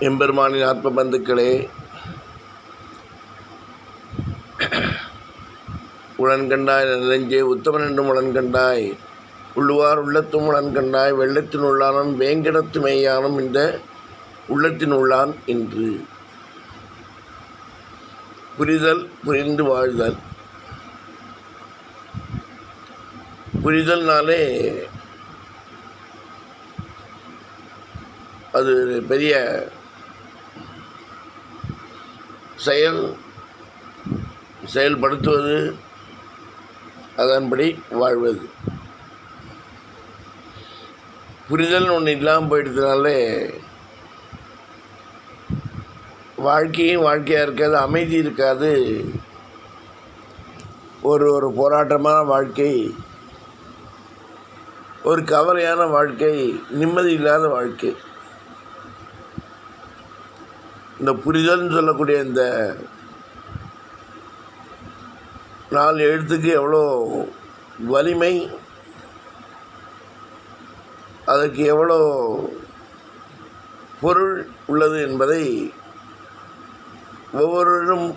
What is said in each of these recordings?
எம்பெருமானின் ஆத்ம பந்துக்களே உளன்கண்டாய் நெஞ்சே உத்தமன் என்றும் உளன்கண்டாய் உள்ளுவார் உள்ளத்தும் உளன்கண்டாய் வெள்ளத்தின் உள்ளானும் வேங்கடத்து மெய்யானும் இந்த உள்ளத்தின் உள்ளான் என்று புரிதல் புரிந்து வாழ்தல். புரிதல்னாலே அது ஒரு பெரிய செயல் செயல்படுத்துவது அதன்படி வாழ்வது. புரிதல்னு ஒன்று இல்லாமல் போயிடுறதுனாலே வாழ்க்கையும் வாழ்க்கையாக இருக்காது அமைதி இருக்காது. ஒரு ஒரு போராட்டமான வாழ்க்கை ஒரு கவலையான வாழ்க்கை நிம்மதி இல்லாத வாழ்க்கை. இந்த புரிதல்னு சொல்லக்கூடிய இந்த நாலு எழுத்துக்கு எவ்வளோ வலிமை அதற்கு எவ்வளோ பொருள் உள்ளது என்பதை ஒவ்வொருவரும்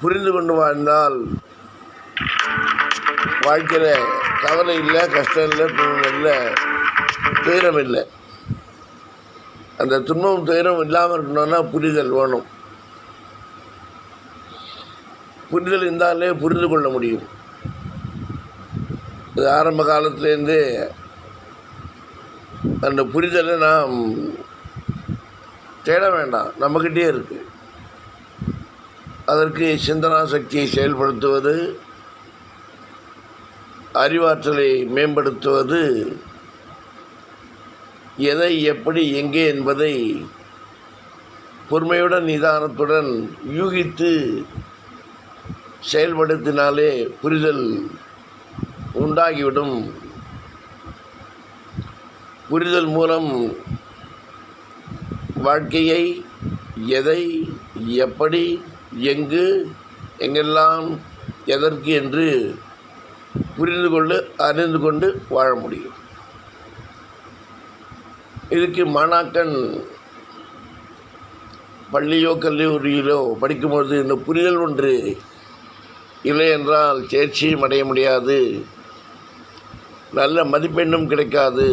புரிந்து கொண்டு வாழ்ந்தால் வாழ்க்கையில் கவலை இல்லை கஷ்டம் இல்லை துன்பம் இல்லை துயரம் இல்லை. அந்த துன்பம் துயரம் இல்லாமல் இருக்கணும்னா புரிதல் வேணும். புரிதல் இருந்தாலே புரிந்து கொள்ள முடியும். இது ஆரம்ப காலத்துலேருந்து அந்த புரிதலை நாம் தேட வேண்டாம். நம்மக்கிட்டே இருக்குது அதற்கு சிந்தனா சக்தியை செயல்படுத்துவது அறிவாற்றலை மேம்படுத்துவது எதை எப்படி எங்கே என்பதை பொறுமையுடன் நிதானத்துடன் யூகித்து செயல்படுத்தினாலே புரிதல் உண்டாகிவிடும். புரிதல் மூலம் வாழ்க்கையை எதை எப்படி எங்கு எங்கெல்லாம் எதற்கு என்று புரிந்து கொண்டு அறிந்து கொண்டு வாழ முடியும். இதுக்கு மாணாக்கன் பள்ளியோ கல்லூரியிலோ படிக்கும்பொழுது இந்த புரிதல் ஒன்று இல்லை என்றால் தேர்ச்சியும் அடைய முடியாது. நல்ல மதிப்பெண்ணும் கிடைக்காது.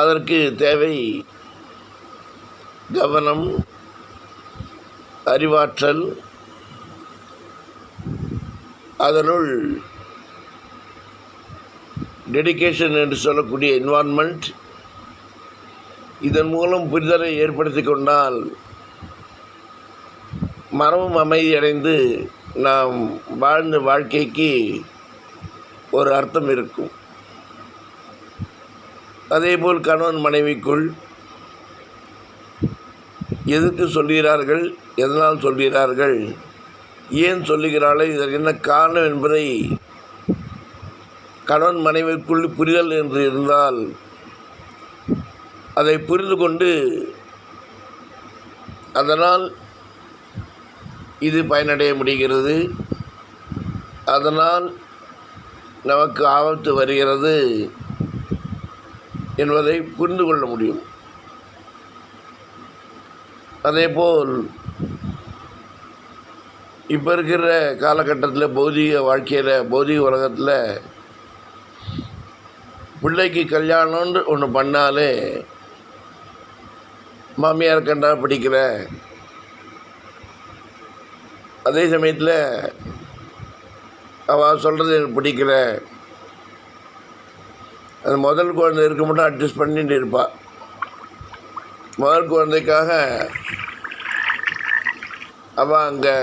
அதற்கு தேவை கவனம் அறிவாற்றல் அதனுள் டெடிகேஷன் என்று சொல்லக்கூடிய என்வான்மெண்ட் இதன் மூலம் புரிதலை ஏற்படுத்தி கொண்டால் மரமும் அமைதியடைந்து நாம் வாழ்ந்த வாழ்க்கைக்கு ஒரு அர்த்தம் இருக்கும். அதேபோல் கணவன் மனைவிக்குள் எதுக்கு சொல்கிறார்கள் எதனால் சொல்கிறார்கள் ஏன் சொல்லுகிறார்கள் இதற்கு என்ன காரணம் என்பதை கணவன் மனைவிக்குள் புரிதல் என்று இருந்தால் அதை புரிந்து கொண்டு அதனால் இது பயனடைய முடிகிறது. அதனால் நமக்கு ஆபத்து வருகிறது என்பதை புரிந்து கொள்ள முடியும். அதேபோல் இப்போ இருக்கிற காலகட்டத்தில் பௌதிக வாழ்க்கையில் பௌதிக உலகத்தில் பிள்ளைக்கு கல்யாணம்னு ஒன்று பண்ணாலே மாமியார் கண்டா பிடிக்கல. அதே சமயத்தில் அவள் சொல்கிறது எனக்கு பிடிக்கல. அந்த முதல் குழந்தை இருக்க மட்டும் அட்ஜஸ்ட் பண்ணிட்டு இருப்பாள் முதல் குழந்தைக்காக அவள் அங்கே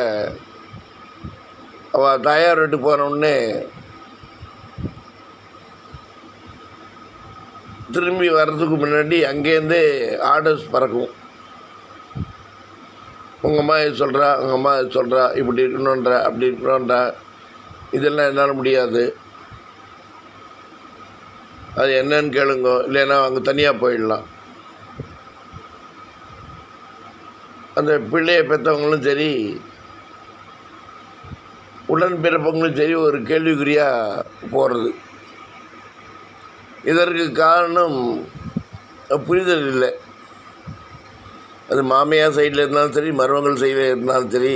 அவள் தாயார் வீட்டுக்கு போனோடனே திரும்பி வர்றதுக்கு முன்னாடி அங்கேருந்தே ஆர்டர்ஸ் பறக்கும். உங்கள் அம்மா இது சொல்கிறா உங்கள் அம்மா இது சொல்கிறா இப்படி இருக்கணுன்றா அப்படி இருக்கணுன்றா இதெல்லாம் என்னால் முடியாது. அது என்னன்னு கேளுங்க இல்லைன்னா அங்கே தனியாக போயிடலாம். அந்த பிள்ளையை பெற்றவங்களும் சரி உடன்பிறப்பவங்களும் சரி ஒரு கேள்விக்குறியாக போகிறது இதற்கு காரணம் புரிதல் இல்லை. அது மாமியார் சைடில் இருந்தாலும் சரி மருமகள் சைடில் இருந்தாலும் சரி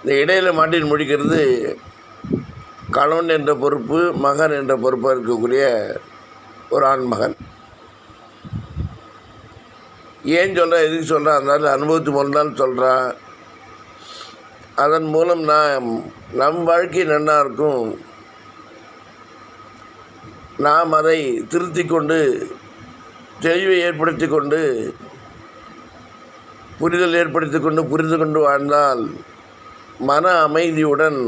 இந்த இடையில் மாட்டின் முடிக்கிறது கணவன் என்ற பொறுப்பு மகன் என்ற பொறுப்பாக இருக்கக்கூடிய ஒரு ஆண்மகன் ஏன் சொல்கிறேன் எதுக்கு சொல்கிறேன் அதனால் அனுபவத்து மூலம் சொல்கிறான் அதன் மூலம் நான் நம் வாழ்க்கை நன்னா இருக்கும். நாம் அதை திருத்தி கொண்டு தெளிவை ஏற்படுத்தி கொண்டு புரிதல் ஏற்படுத்தி கொண்டு புரிந்து கொண்டு வாழ்ந்தால் மன அமைதியுடன்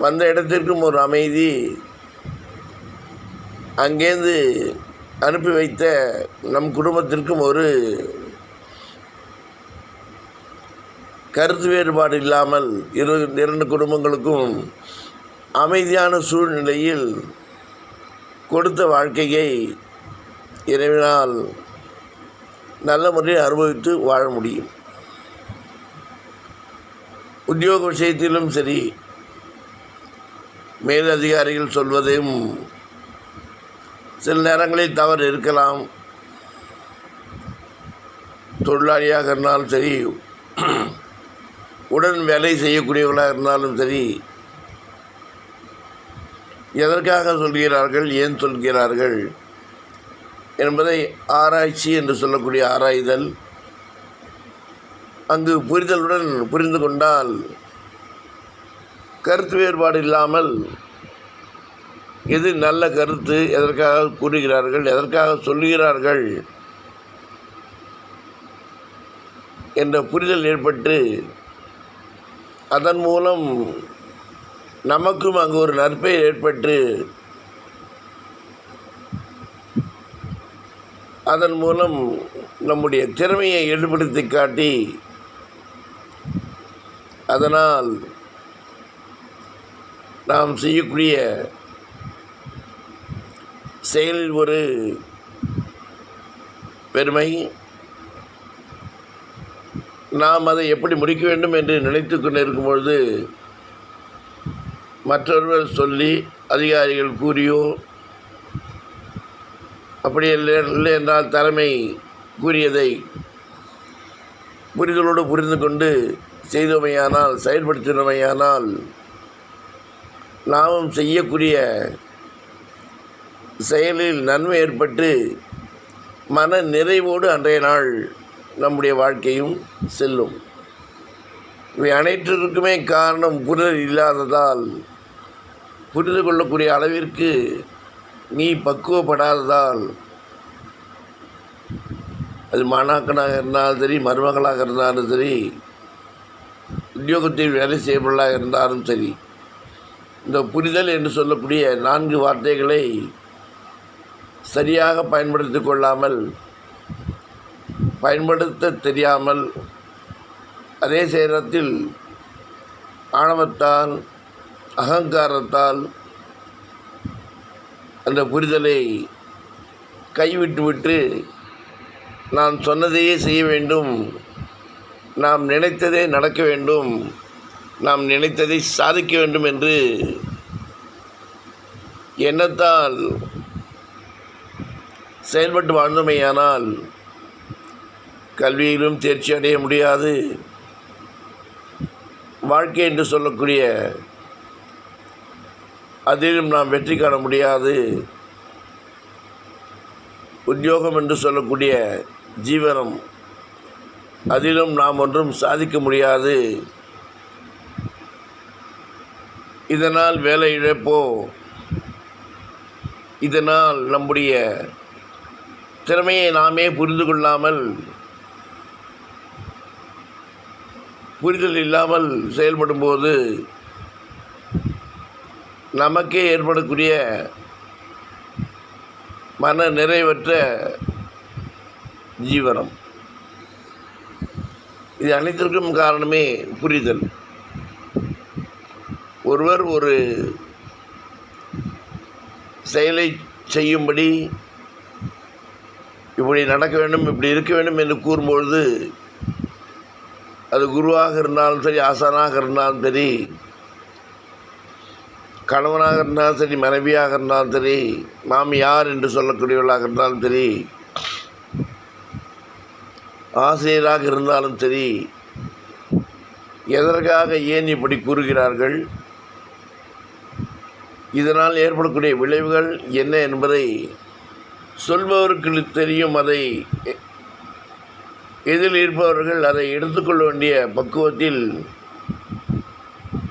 வந்த இடத்திற்கும் ஒரு அமைதி அங்கேருந்து அனுப்பி வைத்த நம் குடும்பத்திற்கும் ஒரு கருத்து வேறுபாடு இல்லாமல் இரு இரண்டு குடும்பங்களுக்கும் அமைதியான சூழ்நிலையில் கொடுத்த வாழ்க்கையை இறைவனால் நல்ல முறையில் அனுபவித்து வாழ முடியும். உத்தியோக விஷயத்திலும் சரி மேலதிகாரிகள் சொல்வதையும் சில நேரங்களில் தவறு இருக்கலாம். தொழிலாளியாக இருந்தாலும் சரி உடன் வேலை செய்யக்கூடியவர்களாக இருந்தாலும் சரி எதற்காக சொல்கிறார்கள் ஏன் சொல்கிறார்கள் என்பதை ஆராய்ச்சி என்று சொல்லக்கூடிய ஆராய்தல் அங்கு புரிதலுடன் புரிந்து கொண்டால் கருத்து வேறுபாடு இல்லாமல் எது நல்ல கருத்து எதற்காக கூறுகிறார்கள் எதற்காக சொல்லுகிறார்கள் என்ற புரிதல் ஏற்பட்டு அதன் மூலம் நமக்கும் அங்கு ஒரு நற்பெயர் ஏற்பட்டு அதன் மூலம் நம்முடைய திறமையை ஈடுபடுத்தி காட்டி அதனால் நாம் செய்யக்கூடிய செயலில் ஒரு பெருமை நாம் அதை எப்படி முடிக்க வேண்டும் என்று நினைத்து கொண்டிருக்கும் பொழுது மற்றொருவர் சொல்லி அதிகாரிகள் கூறியோ அப்படி இல்லை இல்லை என்றால் தலைமை கூறியதை புரிதலோடு புரிந்து கொண்டு செய்தமையானால் செயல்படுத்தினமையானால் நாமும் செய்யக்கூடிய செயலில் நன்மை ஏற்பட்டு மன நிறைவோடு அன்றைய நாள் நம்முடைய வாழ்க்கையும் செல்லும். இவை அனைத்திற்குமே காரணம் புரிதல் இல்லாததால் புரிந்து கொள்ளக்கூடிய அளவிற்கு நீ பக்குவப்படாததால் அது மாணாக்கனாக இருந்தாலும் சரி மருமகளாக இருந்தாலும் சரி உத்தியோகத்தில் வேலை செய்யப்படலாக இருந்தாலும் சரி இந்த புரிதல் என்று சொல்லக்கூடிய நான்கு வார்த்தைகளை சரியாக பயன்படுத்தி கொள்ளாமல் பயன்படுத்த தெரியாமல் அதே நேரத்தில் ஆணவத்தால் அகங்காரத்தால் அந்த புரிதலை கைவிட்டுவிட்டு நான் சொன்னதையே செய்ய வேண்டும். நாம் நினைத்ததே நடக்க வேண்டும். நாம் நினைத்ததை சாதிக்க வேண்டும் என்று எண்ணத்தால் செயல்பட்டு வாழ்ந்தோமேயானால் கல்வியிலும் தேர்ச்சி அடைய முடியாது. வாழ்க்கை என்று சொல்லக்கூடிய அதிலும் நாம் வெற்றி காண முடியாது. உத்தியோகம் என்று சொல்லக்கூடிய ஜீவனம் அதிலும் நாம் ஒன்றும் சாதிக்க முடியாது. இதனால் வேலை இழப்போ இதனால் நம்முடைய திறமையை நாமே புரிந்து கொள்ளாமல் புரிதல் இல்லாமல் செயல்படும்போது நமக்கே ஏற்படக்கூடிய மன நிறைவற்ற ஜீவனம். இது அனைத்திற்கும் காரணமே புரிதல். ஒருவர் ஒரு செயலை செய்யும்படி இப்படி நடக்க வேண்டும் இப்படி இருக்க வேண்டும் என்று கூறும்பொழுது அது குருவாக இருந்தாலும் சரி ஆசானாக இருந்தாலும் சரி கணவனாக இருந்தாலும் சரி மனைவியாக இருந்தாலும் சரி மாமியார் என்று சொல்லக்கூடியவர்களாக இருந்தாலும் சரி ஆசிரியராக இருந்தாலும் சரி எதற்காக ஏன் இப்படி கூறுகிறார்கள்? இதனால் ஏற்படக்கூடிய விளைவுகள் என்ன என்பதை சொல்பவருக்கு தெரியும். அதை இதில் எதில் இருப்பவர்கள் அதை எடுத்துக்கொள்ள வேண்டிய பக்குவத்தில்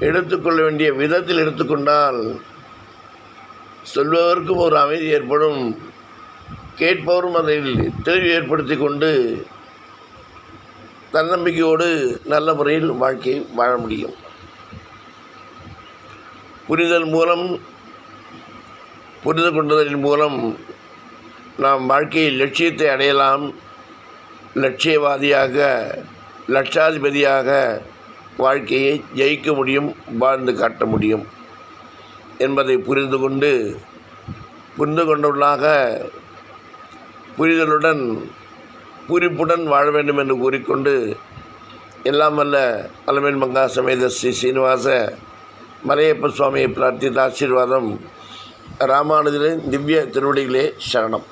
எடுத்துக்கொள்ள வேண்டிய விதத்தில் எடுத்துக்கொண்டால் சொல்பவருக்கும் ஒரு அமைதி ஏற்படும். கேட்பவரும் அதில் தெளிவு ஏற்படுத்தி கொண்டு தன்னம்பிக்கையோடு நல்ல முறையில் வாழ்க்கையை வாழ முடியும். புரிதல் மூலம் புரிந்து கொண்டதன் மூலம் நாம் வாழ்க்கையில் லட்சியத்தை அடையலாம். லட்சியவாதியாக லட்சாதிபதியாக வாழ்க்கையை ஜெயிக்க முடியும் வாழ்ந்து காட்ட முடியும் என்பதை புரிந்து கொண்டு புரிந்து கொண்டுள்ளாக புரிதலுடன் குறிப்புடன் வாழ வேண்டும் என்று கூறிக்கொண்டு எல்லாம் வல்ல அலமேல் மங்கா சமேத ஸ்ரீ சீனிவாச மலையப்ப சுவாமியை பிரார்த்தித்த ஆசீர்வாதம் ராமானுஜரின் திவ்ய திருவடிகளே சரணம்.